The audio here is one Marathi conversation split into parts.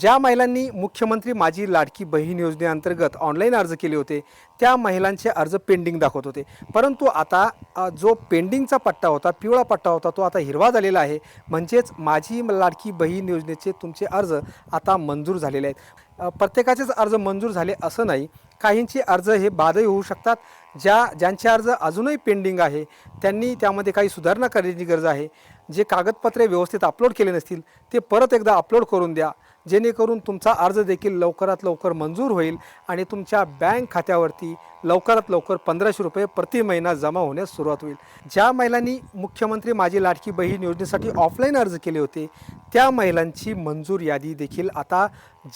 ज्या महिलांनी मुख्यमंत्री माझी लाडकी बहीण योजनेअंतर्गत ऑनलाईन अर्ज केले होते त्या महिलांचे अर्ज पेंडिंग दाखवत होते. परंतु आता जो पेंडिंगचा पट्टा होता पिवळा पट्टा होता तो आता हिरवा झालेला आहे. म्हणजेच माझी लाडकी बहीण योजनेचे तुमचे अर्ज आता मंजूर झालेले आहेत. प्रत्येकाचेच अर्ज मंजूर झाले असं नाही. काहींचे अर्ज हे बादही होऊ शकतात. ज्या ज्यांचे अर्ज अजूनही पेंडिंग आहे त्यांनी त्यामध्ये काही सुधारणा करण्याची गरज आहे. जे कागदपत्रे व्यवस्थित अपलोड केले नसतील ते परत एकदा अपलोड करून द्या. जेणेकरून तुमचा अर्ज देखील लवकरात लवकर मंजूर होईल आणि तुमच्या बँक खात्यावरती लवकरात लवकर पंधराशे रुपये प्रति महिना जमा होण्यास सुरुवात होईल. ज्या महिलांनी मुख्यमंत्री माझी लाडकी बहीण योजनेसाठी ऑफलाईन अर्ज केले होते त्या महिलांची मंजूर यादी देखील आता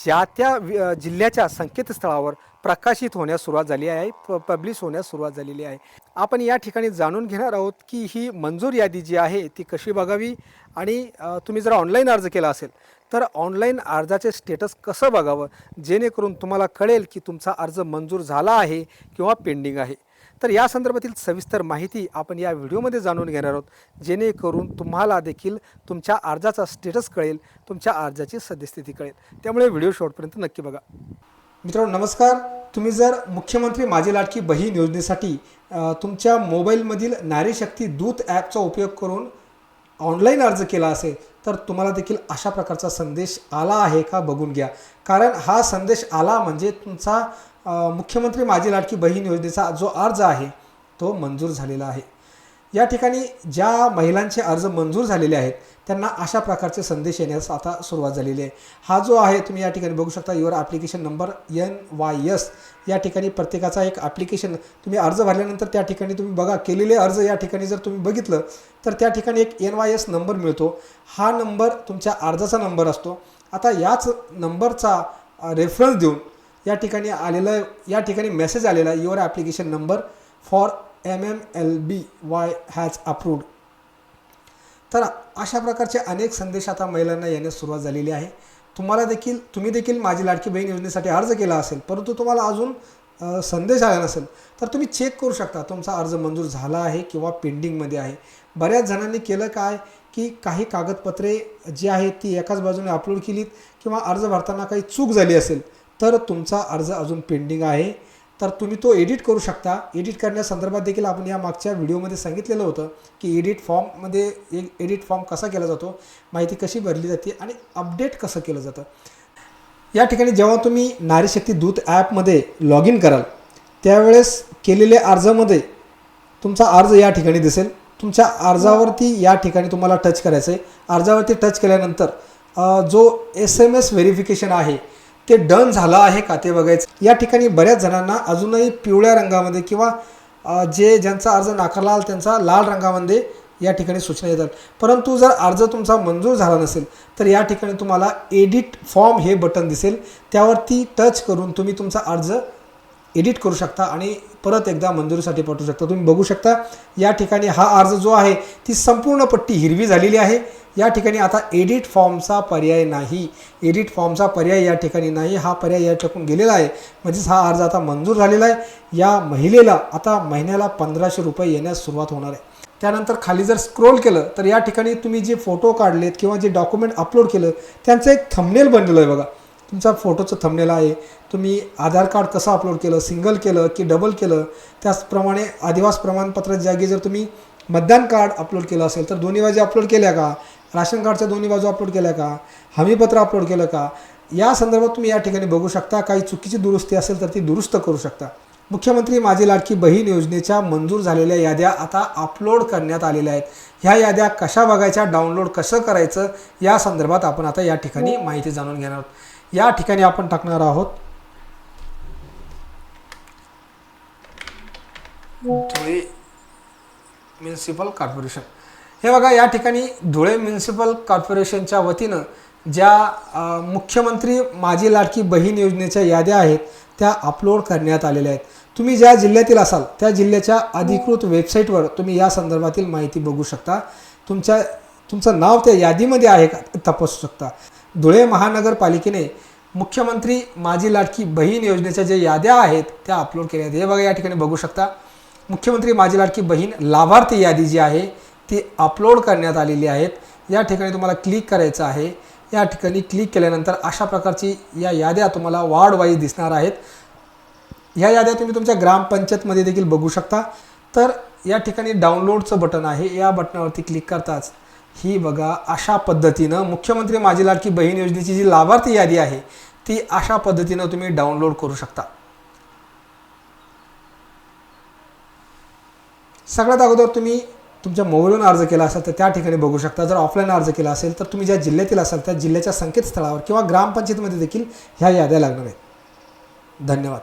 ज्या त्या जिल्ह्याच्या संकेतस्थळावर प्रकाशित होण्यास सुरुवात झाली आहे प पब्लिश होण्यास सुरुवात झालेली आहे. आपण या ठिकाणी जाणून घेणार आहोत की ही मंजूर यादी जी आहे ती कशी बघावी? आणि तुम्ही जर ऑनलाईन अर्ज केला असेल तर ऑनलाईन अर्जाचे स्टेटस कसं बघावं? जेणेकरून तुम्हाला कळेल की तुमचा अर्ज मंजूर झाला आहे किंवा पेंडिंग आहे. तर या संदर्भातील सविस्तर माहिती आपण या व्हिडिओमध्ये जाणून घेणार आहोत. जेणेकरून तुम्हाला देखील तुमच्या अर्जाचा स्टेटस कळेल तुमच्या अर्जाची सद्यस्थिती कळेल. त्यामुळे व्हिडिओ शॉर्टपर्यंत नक्की बघा. मित्रांनो नमस्कार. तुम्ही जर मुख्यमंत्री माझी लाडकी बहीण योजनेसाठी तुमच्या मोबाईलमधील नारी शक्ती दूत ॲपचा उपयोग करून ऑनलाईन अर्ज केला असेल तर तुम्हाला देखील अशा प्रकारचा संदेश आला आहे का बघून घ्या. कारण हा संदेश आला म्हणजे तुमचा मुख्यमंत्री माझी लाडकी बहीण योजनेचा जो अर्ज आहे तो मंजूर झालेला आहे. या ठिकाणी ज्या महिलांचे अर्ज मंजूर झालेले आहेत त्यांना अशा प्रकारचे संदेश येण्यास आता सुरुवात झालेली आहे. हा जो आहे तुम्ही या ठिकाणी बघू शकता your application number N Y S या ठिकाणी प्रत्येकाचा एक ॲप्लिकेशन तुम्ही अर्ज भरल्यानंतर त्या ठिकाणी तुम्ही बघा केलेले अर्ज या ठिकाणी जर तुम्ही बघितलं तर त्या ठिकाणी एक एन वाय एस नंबर मिळतो. हा नंबर तुमच्या अर्जाचा नंबर असतो. आता याच नंबरचा रेफरन्स देऊन या ठिकाणी आलेलं या ठिकाणी मेसेज आलेला your application number for M M L B Y has approved तर अशा प्रकारचे अनेक संदेश आता महिलांना येण्यास सुरुवात झालेली आहे. तुम्हाला देखील तुम्ही देखील माझी लाडकी बहीण योजनेसाठी अर्ज केला असेल परंतु तुम्हाला अजून संदेश आला नसेल तर तुम्ही चेक करू शकता. तुमचा अर्ज मंजूर झाला आहे किंवा पेंडिंगमध्ये आहे. बऱ्याच जणांनी केलं काय की काही कागदपत्रे जी आहेत ती एकाच बाजूने अपलोड केलीत किंवा अर्ज भरताना काही चूक झाली असेल तर तुमचा अर्ज अजून पेंडिंग आहे. तर तुम्ही तो एडिट करू शकता. एडिट करण्यासंदर्भात देखील आपण या मागच्या व्हिडिओमध्ये सांगितलेलं होतं की एडिट फॉर्ममध्ये एक एडिट फॉर्म कसा केला जातो माहिती कशी भरली जाते आणि अपडेट कसं केलं जातं. या ठिकाणी जेव्हा तुम्ही नारीशक्ती दूत ॲपमध्ये लॉग इन कराल त्यावेळेस केलेल्या अर्जामध्ये तुमचा अर्ज या ठिकाणी दिसेल. तुमच्या अर्जावरती या ठिकाणी तुम्हाला टच करायचं आहे अर्जावरती टच केल्यानंतर जो एस एम एस व्हेरिफिकेशन आहे ते डन झालं आहे का ते बघायचं. या ठिकाणी बऱ्याच जणांना अजूनही पिवळ्या रंगामध्ये किंवा जे ज्यांचा अर्ज नाकारला त्यांचा लाल रंगामध्ये या ठिकाणी सूचना येतात. परंतु जर अर्ज तुमचा मंजूर झाला नसेल तर या ठिकाणी तुम्हाला एडिट फॉर्म हे बटन दिसेल. त्यावरती टच करून तुम्ही तुमचा अर्ज एडिट करू शकता आणि परत एकदा मंजुरीसाठी पाठवू शकता. तुम्ही बघू शकता या ठिकाणी हा अर्ज जो आहे ती संपूर्ण पट्टी हिरवी झालेली आहे. या ठिकाणी आता एडिट फॉर्मचा पर्याय नाही. एडिट फॉर्मचा पर्याय या ठिकाणी नाही. हा पर्याय या टाकून गेलेला आहे. म्हणजेच हा अर्ज आता मंजूर झालेला आहे. या महिलेला आता महिन्याला पंधराशे रुपये येण्यास सुरुवात होणार आहे. त्यानंतर खाली जर स्क्रोल केलं तर या ठिकाणी तुम्ही जे फोटो काढलेत किंवा जे डॉक्युमेंट अपलोड केलं त्यांचं एक थंबनेल बनलेलं आहे बघा. तुमचा फोटोचं थंबनेल आहे. तुम्ही आधार कार्ड कसं अपलोड केलं सिंगल केलं की डबल केलं त्याचप्रमाणे आदिवास प्रमाणपत्र जागी जर तुम्ही मतदान कार्ड अपलोड केलं असेल तर दोन्ही बाजू अपलोड केल्या का? राशन कार्डच्या दोन्ही बाजू अपलोड केल्या का? हमीपत्र अपलोड केलं का? या संदर्भात तुम्ही या ठिकाणी बघू शकता काही चुकीची दुरुस्ती असेल तर ती दुरुस्त करू शकता. मुख्यमंत्री माझी लाडकी बहीण योजनेच्या मंजूर झालेल्या याद्या आता अपलोड करण्यात आलेल्या आहेत. ह्या याद्या कशा बघायच्या डाउनलोड कसं करायचं या संदर्भात आपण आता या ठिकाणी माहिती जाणून घेणार आहोत. या ठिकाणी आपण टाकणार आहोत. धुळे म्युन्सिपल कॉर्पोरेशन हे बघा या ठिकाणी धुळे म्युन्सिपल कॉर्पोरेशनच्या वतीनं ज्या मुख्यमंत्री माझी लाडकी बहीण योजनेच्या याद्या आहेत त्या अपलोड करण्यात आलेल्या आहेत. तुम्ही ज्या जिल्ह्यातील असाल त्या जिल्ह्याच्या अधिकृत वेबसाईटवर तुम्ही या संदर्भातील माहिती बघू शकता. तुमच्या तुमचं नाव त्या यादीमध्ये आहे का? तपासू शकता. धुळे महानगरपालिकेने मुख्यमंत्री माझी लाडकी बहीण योजनेच्या ज्या याद्या आहेत त्या अपलोड केल्या आहेत. हे बघा या ठिकाणी बघू शकता. मुख्यमंत्री माझी लाडकी बहीण लाभार्थी यादी जी आहे ती अपलोड करण्यात आलेली आहेत. या ठिकाणी तुम्हाला क्लिक करायचं आहे. या ठिकाणी क्लिक केल्यानंतर अशा प्रकारची या याद्या तुम्हाला वार्ड वाईज दिसणार आहेत. ह्या याद्या तुम्ही तुमच्या ग्रामपंचायतमध्ये देखील बघू शकता. तर या ठिकाणी डाउनलोडचं बटन आहे. या बटनावरती क्लिक करताच ही बघा अशा पद्धतीनं मुख्यमंत्री माझी लाडकी बहीण योजनेची जी लाभार्थी यादी आहे ती अशा पद्धतीनं तुम्ही डाउनलोड करू शकता. सगळ्यात अगोदर तुम्ही तुमच्या मोबाईलवरून अर्ज केला असेल तर त्या ठिकाणी बघू शकता. जर ऑफलाईन अर्ज केला असेल तर तुम्ही ज्या जिल्ह्यातील असाल त्या जिल्ह्याच्या संकेतस्थळावर किंवा ग्रामपंचायतीमध्ये देखील ह्या याद्या लागणार आहेत. धन्यवाद.